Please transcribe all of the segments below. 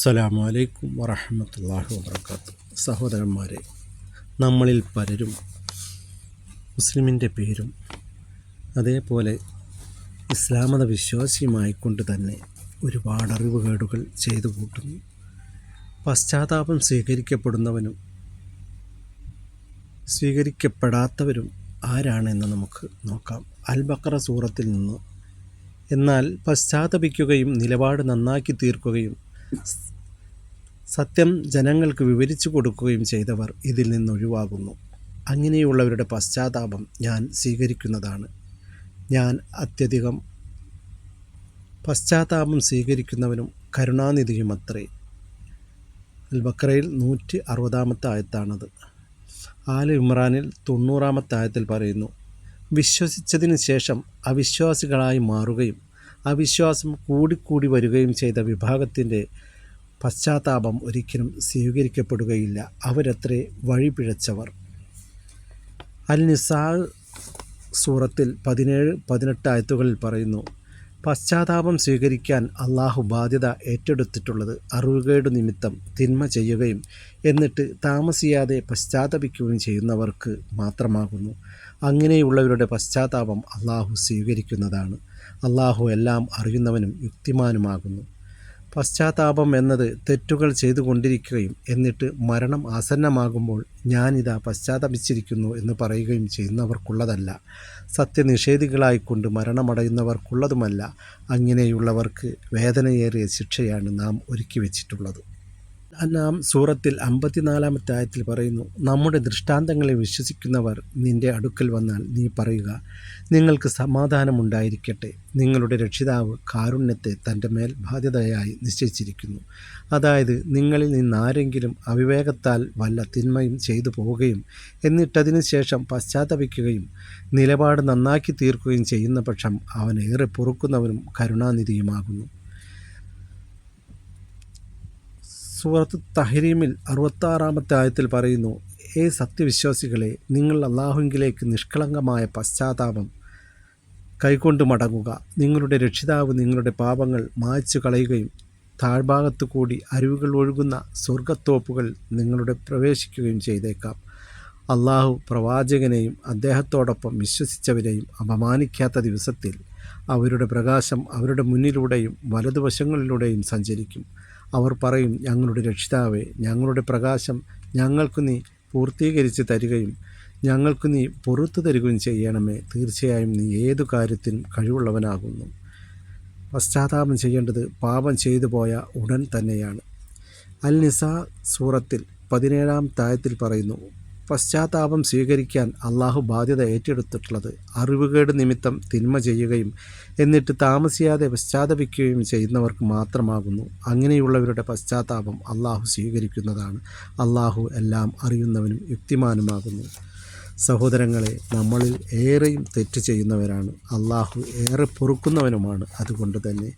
അസ്സലാമു അലൈക്കും വറഹമത്തല്ലാഹു വാബർക്കാത്തു സഹോദരന്മാരെ നമ്മളിൽ പലരും മുസ്ലിമിന്റെ പേരും അതേപോലെ ഇസ്ലാമത വിശ്വാസിയുമായിക്കൊണ്ട് തന്നെ ഒരുപാട് അറിവുകേടുകൾ ചെയ്തു കൂട്ടുന്നു. പശ്ചാത്താപം സ്വീകരിക്കപ്പെടുന്നവനും സ്വീകരിക്കപ്പെടാത്തവരും ആരാണെന്ന് നമുക്ക് നോക്കാം. അൽ ബക്ര സൂറത്തിൽ നിന്ന് എന്നാൽ പശ്ചാത്തപിക്കുകയും നിലപാട് നന്നാക്കി തീർക്കുകയും സത്യം ജനങ്ങൾക്ക് വിവരിച്ചു കൊടുക്കുകയും ചെയ്തവർ ഇതിൽ നിന്നൊഴിവാകുന്നു. അങ്ങനെയുള്ളവരുടെ പശ്ചാത്താപം ഞാൻ സ്വീകരിക്കുന്നതാണ്. ഞാൻ അത്യധികം പശ്ചാത്താപം സ്വീകരിക്കുന്നവനും കരുണാനിധിയുമത്രേ. അൽബക്രയിൽ നൂറ്റി അറുപതാമത്തെ ആയത്താണത്. ആൽ ഇമ്രാനിൽ തൊണ്ണൂറാമത്തെ ആയത്തിൽ പറയുന്നു വിശ്വസിച്ചതിന് ശേഷം അവിശ്വാസികളായി മാറുകയും അവിശ്വാസം കൂടിക്കൂടി വരികയും ചെയ്ത വിഭാഗത്തിന്റെ പശ്ചാത്താപം ഒരിക്കലും സ്വീകരിക്കപ്പെടുകയില്ല. അവരത്രേ വഴിപിഴച്ചവർ. അൽ നിസാ സൂറത്തിൽ പതിനേഴ് പതിനെട്ട് ആയത്തുകളിൽ പറയുന്നു പശ്ചാത്താപം സ്വീകരിക്കാൻ അള്ളാഹു ബാധ്യത ഏറ്റെടുത്തിട്ടുള്ളത് അറിവുകേട് നിമിത്തം തിന്മ ചെയ്യുകയും എന്നിട്ട് താമസിയാതെ പശ്ചാത്തപിക്കുകയും ചെയ്യുന്നവർക്ക് മാത്രമാകുന്നു. അങ്ങനെയുള്ളവരുടെ പശ്ചാത്താപം അള്ളാഹു സ്വീകരിക്കുന്നതാണ്. അള്ളാഹു എല്ലാം അറിയുന്നവനും യുക്തിമാനുമാകുന്നു. പശ്ചാത്താപം എന്നത് തെറ്റുകൾ ചെയ്തുകൊണ്ടിരിക്കുകയും എന്നിട്ട് മരണം ആസന്നമാകുമ്പോൾ ഞാനിതാ പശ്ചാത്തപിച്ചിരിക്കുന്നു എന്ന് പറയുകയും ചെയ്യുന്നവർക്കുള്ളതല്ല. സത്യനിഷേധികളായിക്കൊണ്ട് മരണമടയുന്നവർക്കുള്ളതുമല്ല. അങ്ങനെയുള്ളവർക്ക് വേദനയേറിയ ശിക്ഷയാണ് നാം ഒരുക്കി വച്ചിട്ടുള്ളത് നാം സൂറത്തിൽ അമ്പത്തിനാലാമത്തെ ആയത്തിൽ പറയുന്നു നമ്മുടെ ദൃഷ്ടാന്തങ്ങളെ വിശ്വസിക്കുന്നവർ നിന്റെ അടുക്കൽ വന്നാൽ നീ പറയുക നിങ്ങൾക്ക് സമാധാനമുണ്ടായിരിക്കട്ടെ. നിങ്ങളുടെ രക്ഷിതാവ് കാരുണ്യത്തെ തന്റെ മേൽ ബാധ്യതയായി നിശ്ചയിച്ചിരിക്കുന്നു. അതായത് നിങ്ങളിൽ നിന്നാരെങ്കിലും അവിവേകത്താൽ വല്ല തിന്മയും ചെയ്തു പോവുകയും എന്നിട്ടതിനു ശേഷം പശ്ചാത്തപിക്കുകയും നിലപാട് നന്നാക്കി തീർക്കുകയും ചെയ്യുന്ന പക്ഷം അവൻ ഏറെ പൊറുക്കുന്നവനും കരുണാനിധിയുമാകുന്നു. സൂറത്ത് തഹരീമിൽ അറുപത്താറാമത്തെ ആയത്തിൽ പറയുന്നു ഏ സത്യവിശ്വാസികളെ നിങ്ങൾ അള്ളാഹുങ്കിലേക്ക് നിഷ്കളങ്കമായ പശ്ചാത്താപം കൈകൊണ്ട് മടങ്ങുക. നിങ്ങളുടെ രക്ഷിതാവ് നിങ്ങളുടെ പാപങ്ങൾ മായ്ച്ചു കളയുകയും താഴ്ഭാഗത്തു കൂടി അരുവികൾ ഒഴുകുന്ന സ്വർഗത്തോപ്പുകൾ നിങ്ങളുടെ പ്രവേശിക്കുകയും ചെയ്തേക്കാം. അള്ളാഹു പ്രവാചകനെയും അദ്ദേഹത്തോടൊപ്പം വിശ്വസിച്ചവരെയും അപമാനിക്കാത്ത ദിവസത്തിൽ അവരുടെ പ്രകാശം അവരുടെ മുന്നിലൂടെയും വലതുവശങ്ങളിലൂടെയും സഞ്ചരിക്കും. അവർ പറയും ഞങ്ങളുടെ രക്ഷിതാവേ ഞങ്ങളുടെ പ്രകാശം ഞങ്ങൾക്ക് നീ പൂർത്തീകരിച്ച് തരികയും ഞങ്ങൾക്ക് നീ പുറത്തു തരികയും ചെയ്യണമേ. തീർച്ചയായും നീ ഏതു കാര്യത്തിനും കഴിവുള്ളവനാകുന്നു. പശ്ചാത്താപം ചെയ്യേണ്ടത് പാപം ചെയ്തു പോയ ഉടൻ തന്നെയാണ്. അൽ നിസ സൂറത്തിൽ പതിനേഴാം തായത്തിൽ പറയുന്നു പശ്ചാത്താപം സ്വീകരിക്കാൻ അള്ളാഹു ബാധ്യത ഏറ്റെടുത്തിട്ടുള്ളത് അറിവുകേട് നിമിത്തം തിന്മ ചെയ്യുകയും എന്നിട്ട് താമസിയാതെ പശ്ചാത്തപിക്കുകയും ചെയ്യുന്നവർക്ക് മാത്രമാകുന്നു. അങ്ങനെയുള്ളവരുടെ പശ്ചാത്താപം അള്ളാഹു സ്വീകരിക്കുന്നതാണ്. അള്ളാഹു എല്ലാം അറിയുന്നവനും യുക്തിമാനുമാകുന്നു. സഹോദരങ്ങളെ നമ്മളിൽ ഏറെയും തെറ്റ് ചെയ്യുന്നവരാണ്. അള്ളാഹു ഏറെ പൊറുക്കുന്നവനുമാണ് അതുകൊണ്ട് തന്നെ.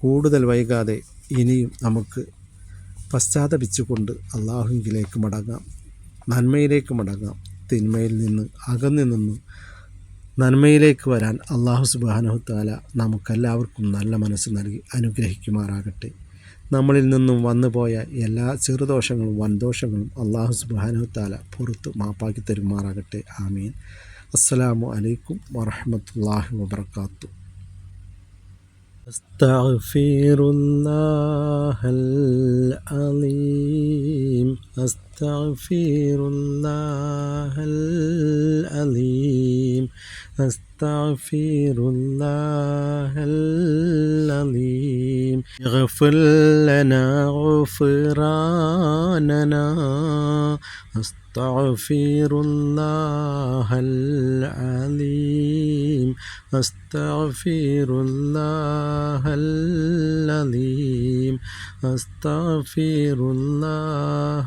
കൂടുതൽ വൈകാതെ ഇനിയും നമുക്ക് പശ്ചാത്തപിച്ചുകൊണ്ട് അള്ളാഹുങ്കിലേക്ക് മടങ്ങാം. നന്മയിലേക്ക് മടങ്ങാം തിന്മയിൽ നിന്ന് അകന്നു നിന്ന് നന്മയിലേക്ക് വരാൻ അള്ളാഹു സുബാനഹുത്താല നമുക്കെല്ലാവർക്കും നല്ല മനസ്സ് നൽകി അനുഗ്രഹിക്കുമാറാകട്ടെ നമ്മളിൽ നിന്നും വന്നുപോയ എല്ലാ ചെറുദോഷങ്ങളും വൻദോഷങ്ങളും അള്ളാഹു സുബാനഹുത്താല പുറത്ത് മാപ്പാക്കി തരുമാറാകട്ടെ ആമീൻ അസ്സലാമു അലൈക്കും വറഹമത്തല്ലാഹി വബർക്കാത്തു أستغفر الله العظيم أستغفر الله العظيم أستغفر الله العظيم اغفر لنا غفراننا. أستغفر الله العظيم أستغفر الله العظيم أستغفر الله